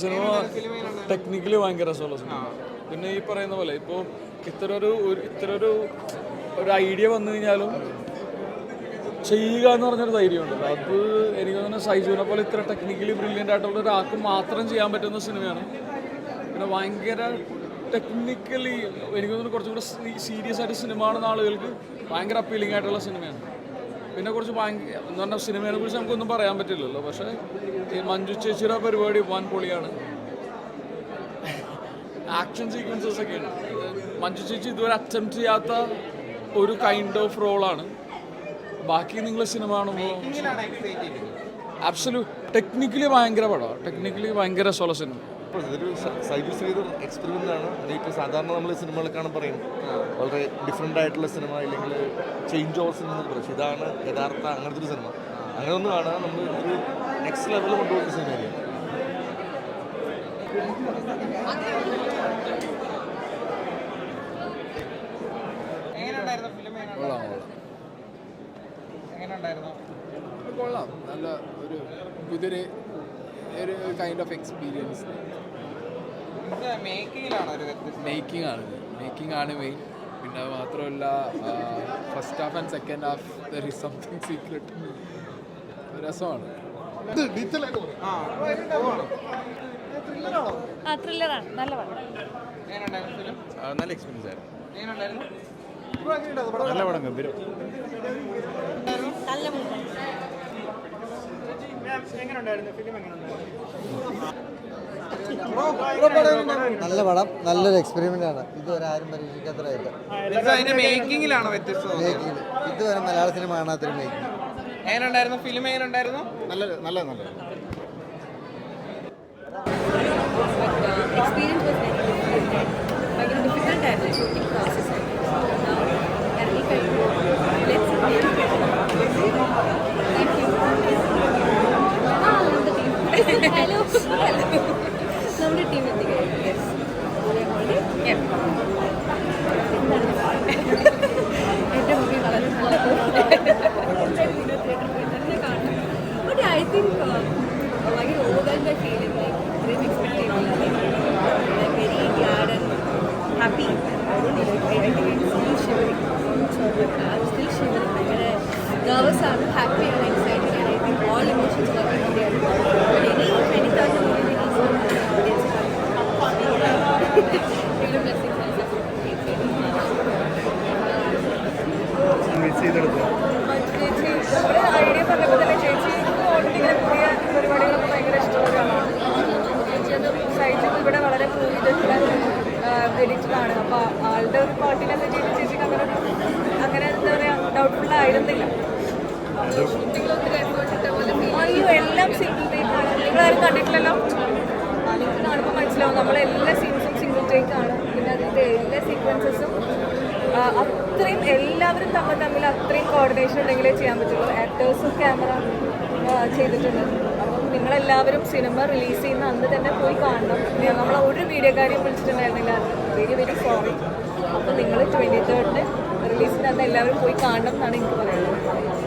Cinema technically ഭയങ്കര രസമുള്ള cinema പിന്നെ ഈ പറയുന്ന പോലെ ഇപ്പോൾ ഇത്ര ഒരു ഇത്ര ഒരു ഒരു ഐഡിയ വന്നു കഴിഞ്ഞാലും ചെയ്യുക എന്ന് പറഞ്ഞൊരു ധൈര്യമുണ്ട്. അത് എനിക്ക് തോന്നുന്നു സൈജുവിനെ പോലെ ഇത്ര ടെക്നിക്കലി ബ്രില്യന്റ് ആയിട്ടുള്ള ഒരാൾക്ക് മാത്രം ചെയ്യാൻ പറ്റുന്ന സിനിമയാണ്. പിന്നെ ഭയങ്കര ടെക്നിക്കലി എനിക്ക് തോന്നുന്നു കുറച്ചും കൂടെ സീരിയസ് ആയിട്ട് സിനിമ കാണുന്ന ആളുകൾക്ക് ഭയങ്കര അപ്പീലിംഗ് ആയിട്ടുള്ള സിനിമയാണ്. പിന്നെ കുറച്ച് ഭയങ്കര എന്ന് പറഞ്ഞാൽ സിനിമയെ കുറിച്ച് നമുക്കൊന്നും പറയാൻ പറ്റില്ലല്ലോ. പക്ഷേ ഈ മഞ്ജു ചേച്ചിയുടെ പരിപാടി വൻ പൊളിയാണ്. ആക്ഷൻ സീക്വൻസസ് ഒക്കെയാണ്. മഞ്ജു ചേച്ചി ഇതുവരെ അറ്റംപ്റ്റ് ചെയ്യാത്ത ഒരു കൈൻഡ് ഓഫ് റോളാണ് ബാക്കി നിങ്ങൾ സിനിമ കാണുമ്പോൾ ആബ്സലൂ ടെക്നിക്കലി ഭയങ്കര പടമാണ് ടെക്നിക്കലി ഭയങ്കര സോള സിനിമ. അപ്പോൾ ഇതൊരു സൈബർ ചെയ്ത എക്സ്പെരിമെന്റ് ആണ്. അത് ഇപ്പോൾ സാധാരണ നമ്മൾ സിനിമകൾക്കാണ് പറയും വളരെ ഡിഫറെന്റ് ആയിട്ടുള്ള സിനിമ അല്ലെങ്കിൽ ചേഞ്ച് ഓവർ സിനിമ എന്ന് പറയും. ഇതാണ് യഥാർത്ഥ അങ്ങനത്തെ ഒരു സിനിമ. അങ്ങനെ ഒന്ന് കാണാൻ നമ്മൾ ഒരു നെക്സ്റ്റ് ലെവലിൽ കൊണ്ടുപോകുന്ന സിനിമയായിരിക്കും കൊള്ളാം ഫിലിം എങ്ങനെയുണ്ടായിരുന്നു? കൊള്ളാം. നല്ല ഒരു പുതിയൊരു ഒരു കൈൻഡ് ഓഫ് എക്സ്പീരിയൻസ് മേക്കിംഗ് ആണ് മേക്കിംഗ് ആണ് മെയിൻ പിന്നെ അത് മാത്രമല്ല first half and second half there is something secret രസമാണ്. ആ ത്രില്ലറാണ് നല്ല പടം. എങ്ങനെയുണ്ടായിരുന്നു നല്ല എക്സ്പീരിയൻസ് ആയിരുന്നു. എങ്ങനെയുണ്ടായിരുന്നു നല്ല പടം ഗംഭീരം. നല്ല നല്ല പടം നല്ലൊരു എക്സ്പെരിമെന്റ് ആണ്. ഇതുവരെ ആരും പരീക്ഷിക്കാത്തതായിട്ട്. മേക്കിങ്ങിലാണോ വ്യത്യസ്തം? മേക്കിംഗ് ഇതുവരെ മലയാള സിനിമ കാണാത്തൊരു മേക്കിംഗ് എങ്ങനെയുണ്ടായിരുന്നു? ഫിലിം എങ്ങനെയുണ്ടായിരുന്നു? നല്ല നല്ല നല്ല എക്സ്പീരിയൻസ് നെർവസ് ആണ് ഹാപ്പി ആണ് എക്സൈറ്റഡ് ആണ് I think all emotions working any any third movie ചേച്ചി നമ്മുടെ ഐഡിയ പറഞ്ഞപ്പോൾ തന്നെ ചേച്ചി ഓൾറെഡി ഇങ്ങനെ പുതിയ പരിപാടികളൊക്കെ ഭയങ്കര ഇഷ്ടമുള്ളതാണ് ചേച്ചി അത് സൈറ്റിൽ ഇവിടെ വളരെ പ്രൂവ് ചെയ്തിട്ടുള്ള എഡിറ്ററാണ് അപ്പോൾ ആളുടെ ഒരു പാർട്ടിനൊക്കെ ചെയ്ത് ചേച്ചിക്ക് അങ്ങനെ അങ്ങനെ എന്താ പറയുക ഡൗട്ട്ഫുൾ ആയിരുന്നില്ല. എല്ലാം സിംഗിൾ ആണ്. സിംഗിൾ ആണ്. എല്ലാ സീക്വൻസസും അത്രയും എല്ലാവരും തമ്മിൽ തമ്മിൽ അത്രയും കോർഡിനേഷൻ ഉണ്ടെങ്കിലേ ചെയ്യാൻ പറ്റുള്ളൂ. ആക്ടേഴ്സും ക്യാമറ ചെയ്തിട്ടുണ്ട്. അപ്പം നിങ്ങളെല്ലാവരും സിനിമ റിലീസ് ചെയ്യുന്ന അന്ന് തന്നെ പോയി കാണണം. നമ്മൾ ഒരു വീഡിയോക്കാരെയും വിളിച്ചിട്ടുണ്ടായിരുന്നില്ല. വെരി വെരി സോറി അപ്പം നിങ്ങൾ ട്വന്റി തേർഡിന് റിലീസിന് അന്ന് എല്ലാവരും പോയി കാണണം എന്നാണ് എനിക്ക് പറയുന്നത്